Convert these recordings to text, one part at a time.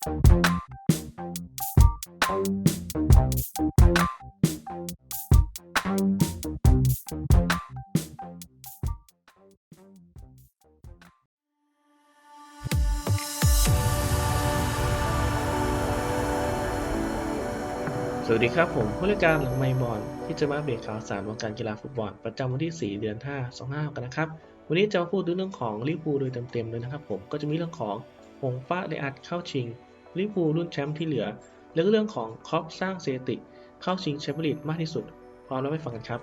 สวัสดีครับ ผมผู้รายการหลังไมบอลที่จะมาอัปเดตข่าวสารวงการกีฬาฟุตบอล ประจำวันที่ 4 เดือน 5 25กันนะครับ วันนี้จะมาพูดถึงเรื่องของลิเวอร์พูลโดยเต็มๆเลยนะครับผมก็จะมีเรื่องของหงฟ้าเดอัดเข้าชิง ลิเวอร์พูลรุ่นแชมป์ที่เหลือ แล้วก็เรื่องของคอปสร้างสถิติ เข้าชิงแชมเปี้ยนลีกมากที่สุด พร้อมแล้วไปฟังกันครับ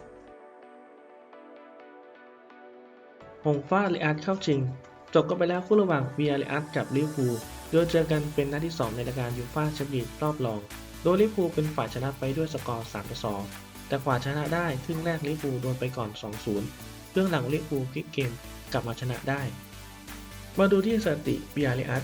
หงฟ้าเรอัดเข้าชิง จบกันไปแล้วคู่ระหว่างเวียเรอัดกับลิเวอร์พูลโดยเจอกันเป็นนัดที่ 2 ในรายการยูฟ่าแชมเปี้ยนลีกรอบรอง โดยลิเวอร์พูลเป็นฝ่ายชนะไปด้วยสกอร์3 2แต่กว่าชนะได้ครึ่งแรกลิเวอร์พูลโดนไปก่อน 2-0 เรื่องหลังลิเวอร์พูลพลิกเกมกลับมาชนะได้ มาดูที่สถิติเบียริอัต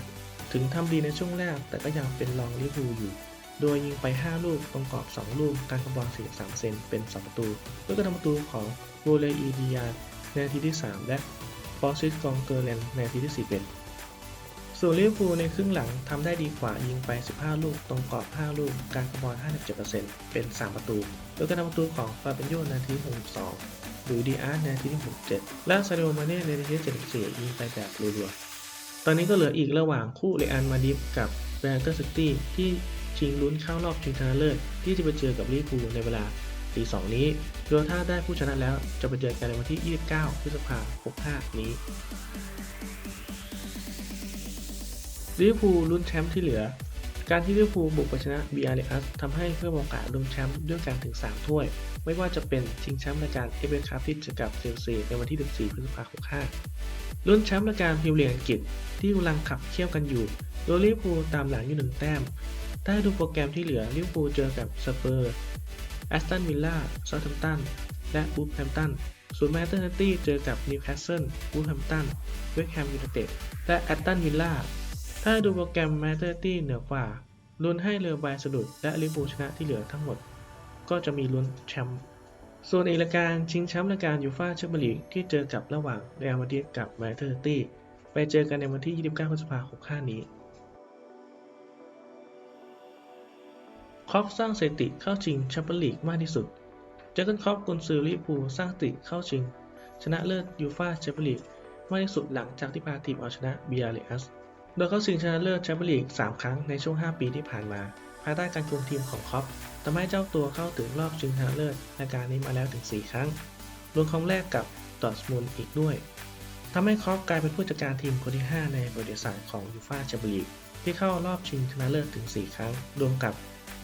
ถึงทำดีในช่วงแรก แต่ก็ยังเป็นรองลิเวอร์พูลอยู่ โดยยิงไป 5 ลูกตรงกรอบ 2 ลูก การคำบอล43 เซน เป็น 2 ประตูแล้วก็ทำประตูของโรเลอีดียาในาทีที่ 3 และฟอสซิสกองเกอร์แลนในนาทีที่4เป็นส่วนลิเวอร์พูลในครึ่งหลังทำได้ดีกว่ายิงไป 15 ลูก ตรงกรอบ 5 ลูก การคำบอล 57%เป็น 3 ประตู โดยการทำประตูของฟาเบนโยในนาที 62 หรือดีอาร์ในนาทีที่67 และซาดิโอมาเน่ในนาทีที่74 ยิงไปแบบรัวๆ ตอนนี้ก็เหลืออีกระหว่างคู่เรอัลมาดริดกับแบรนเตอร์ซิตี้ที่ชิงลุ้นเข้ารอบชิงชนะเลิศที่จะไปเจอกับลิเวอร์พูลในเวลาตีสองนี้โดยถ้าได้ผู้ชนะแล้วจะไปเจอกันในวันที่ 29 พฤษภาคม 65 นี้ลิเวอร์พูลลุ้นแชมป์ที่เหลือ การที่ลิเวอร์พูลบุกไปชนะ b r อ s ทำให้เพิ่มโอกาสลุ้นแชมป์ด้วยการถึง 3 ถ้วย ไม่ว่าจะเป็นชิงแชมป์รายการเอฟเอคัพที่เจอกับเชลซีในวันที่ 14 พฤษภาคม 65ลุ้นแชมป์รายการพรีเมียร์ลีกอังกฤษที่กำลังขับเคี่ยวกันอยู่ โดยลิเวอร์พูลตามหลังอยู่หนึ่งแต้มถ้าให้ดูโปรแกรมที่เหลือลิเวอร์พูลเจอกับสเปอร์แอสตันวิลล่าซาท์แฮมป์ตันและบูฟแฮมป์ตันส่วนแมนเชสเตอร์ซิตี้เจอกับนิวคาสเซิลบูฟแฮมป์ตันเวสต์แฮมยูไนเต็ดและแอตตันวิลล่า ถ้าดูโปรแกรมแมนเชสเตอร์ตี้เหนือกว่าลุ้นให้เรือใบสะดุดและลิเวอร์พูชนะที่เหลือทั้งหมด ก็จะมีลุ้นแชมป์ส่วนอีกรายการชิงแชมป์รายการยูฟ่าแชมเปี้ยนลีกที่เจอกับระหว่างเรอัลมาดริดกับแมนเชสเตอร์ซิตี้ไปเจอกันในวันที่ 29พฤษภาคม65นี้ครอปสร้างสถิติเข้าชิงแชมเปี้ยนลีกมากที่สุด เจอกันครอปกุนซือลิบูสร้างสถิติเข้าชิง ชนะเลิศยูฟ่าแชมเปี้ยนลีกมากที่สุดหลังจากที่พาทีมเอาชนะเบียร์เรอัส โดยเขาชิงชนะเลิศแชมเปี้ยนลีก 3 ครั้งในช่วง 5 ปีที่ผ่านมา ภายใต้การคุมทีมของคอปทำให้เจ้าตัวเข้าถึงรอบชิงชนะเลิศรายการนี้มาแล้วถึง 4 ครั้ง รวมครั้งแรกกับดอร์ทมุนอีกด้วยทำให้คอปกลายเป็นผู้จัดการทีมคนที่ 5 ในประวัติศาสตร์ของยูฟ่าแชมเปี้ยนลีกที่เข้ารอบชิงชนะเลิศถึง 4 ครั้ง รวมกับ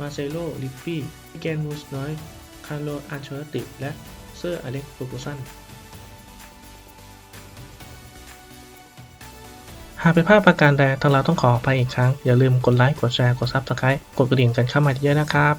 มาเซโลลิฟฟี่มิเกนมูสนอย คาร์โล อันเชลติ และเซอร์อเล็กซ์ฟูกูสัน หากเป็นภาพประการใดทางเราต้องขออภัยอีกครั้ง อย่าลืมกดไลค์ กดแชร์ กดซับสไครต์กดกระดิ่งกันเข้ามาเยอะนะครับ